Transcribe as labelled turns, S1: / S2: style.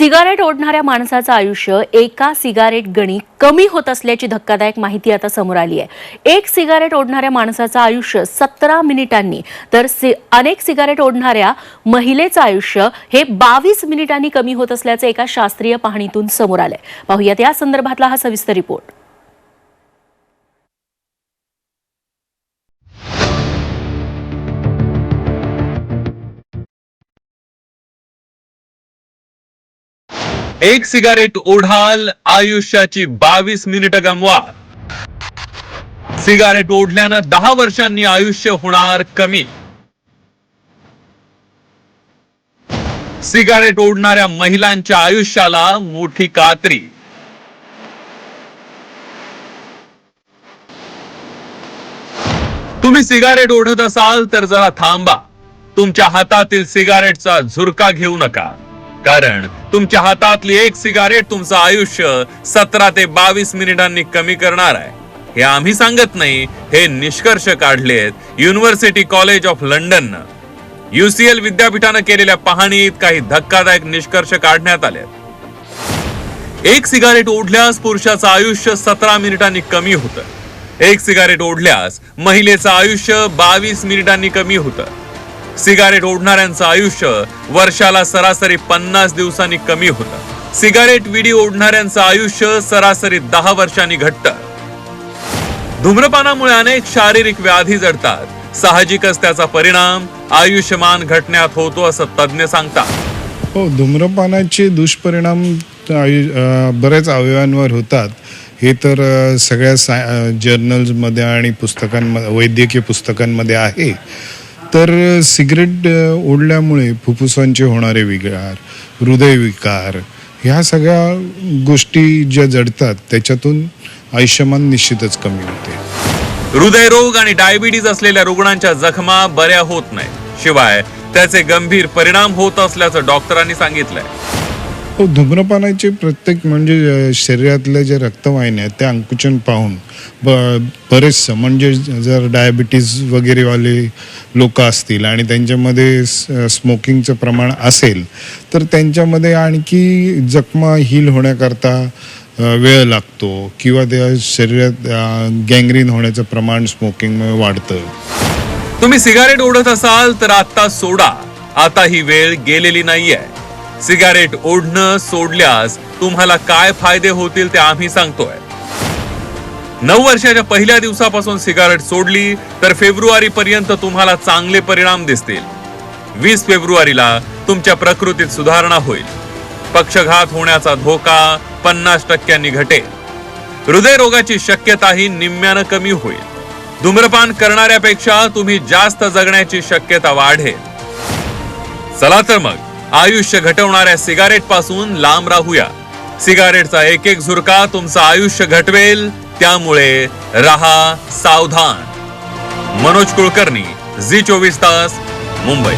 S1: Cigarette ओढणाऱ्या माणसाचं आयुष्य एका सिगारेट गणी कमी होत असल्याची धक्कादायक माहिती आता समोर आली आहे. एक सिगारेट ओढणाऱ्या माणसाचं आयुष्य सतरा मिनिटांनी तर सि अनेक सिगारेट ओढणाऱ्या महिलेचं आयुष्य हे बावीस मिनिटांनी कमी होत असल्याचं एका शास्त्रीय पाहणीतून समोर आलंय. पाहूयात या संदर्भातला हा सविस्तर रिपोर्ट.
S2: एक सिगारेट ओढाल आयुष्याची बावीस मिनिट गमवा. सिगारेट ओढल्यानं दहा वर्षांनी आयुष्य होणार कमी. सिगारेट ओढणाऱ्या महिलांच्या आयुष्याला मोठी कात्री. तुम्ही सिगारेट ओढत असाल तर जरा थांबा. तुमच्या हातातील सिगारेटचा झुरका घेऊ नका. कारण तुमच्या हातातली एक सिगारेट तुमचं आयुष्य सतरा ते बावीस मिनिटांनी कमी करणार आहे. हे आम्ही सांगत नाही हे निष्कर्ष काढलेत university college of London UCL विद्यापीठानं केलेल्या पाहणीत काही धक्कादायक निष्कर्ष काढण्यात आले एक सिगारेट ओढल्यास पुरुषाचं आयुष्य सतरा मिनिटांनी कमी होतं. एक सिगारेट ओढल्यास महिलेचं आयुष्य बावीस मिनिटांनी कमी होतं. सिगारेट ओढणाऱ्यांचं आयुष्य वर्षाला सरासरी पन्नास दिवसांनी कमी होतं. सिगारेट विडी ओढणाऱ्यांचं आयुष्य सरासरी दहा वर्षांनी घटत धूम्रपानामुळे अनेक शारीरिक व्याधी जडतात. साहजिकच त्याचा परिणाम आयुष्यमान घटण्यात होतो असं तज्ज्ञ सांगतात.
S3: हो धूम्रपानाचे दुष्परिणाम आयु बऱ्याच अवयवांवर होतात. हे तर सगळ्या सा जर्नल्समध्ये आणि पुस्तकांमध्ये वैद्यकीय पुस्तकांमध्ये आहे. तर सिगरेट ओढल्यामुळे फुफ्फुसांचे होणारे विकार हृदयविकार ह्या सगळ्या गोष्टी ज्या जडतात त्याच्यातून आयुष्यमान निश्चितच कमी होते.
S2: हृदयरोग आणि डायबिटीज असलेल्या रुग्णांच्या जखमा बऱ्या होत नाही शिवाय त्याचे गंभीर परिणाम होत असल्याचं डॉक्टरांनी सांगितलंय.
S3: हो धूम्रपानाचे प्रत्येक म्हणजे शरीरातल्या ज्या रक्तवाहिन्या आहेत त्या अंकुचन पाहून ब बरेचसं म्हणजे जर डायबिटीज वगैरेवाले लोक असतील आणि त्यांच्यामध्ये स्मोकिंगचं प्रमाण असेल तर त्यांच्यामध्ये आणखी जखमा हील होण्याकरता वेळ लागतो किंवा त्या शरीरात गँग्रीन होण्याचं प्रमाण स्मोकिंगमुळे वाढतं.
S2: तुम्ही सिगारेट ओढत असाल तर आता सोडा. आता ही वेळ गेलेली नाहीये. सिगारेट ओढणं सोडल्यास तुम्हाला काय फायदे होतील ते आम्ही सांगतोय. नऊ वर्षाच्या पहिल्या दिवसापासून सिगारेट सोडली तर फेब्रुवारी पर्यंत तुम्हाला चांगले परिणाम दिसतील. वीस फेब्रुवारीला तुमच्या प्रकृतीत सुधारणा होईल. पक्षघात होण्याचा धोका पन्नास टक्क्यांनी घटेल. हृदयरोगाची शक्यताही निम्म्यानं कमी होईल. धूम्रपान करणाऱ्यापेक्षा तुम्ही जास्त जगण्याची शक्यता वाढेल. चला तर मग. आयुष्य घटवणाऱ्या सिगारेटपासून लांब राहूया. सिगारेटचा एक एक झुरका तुमचं आयुष्य घटवेल त्यामुळे रहा सावधान. मनोज कुलकर्णी झी चोवीस तास मुंबई.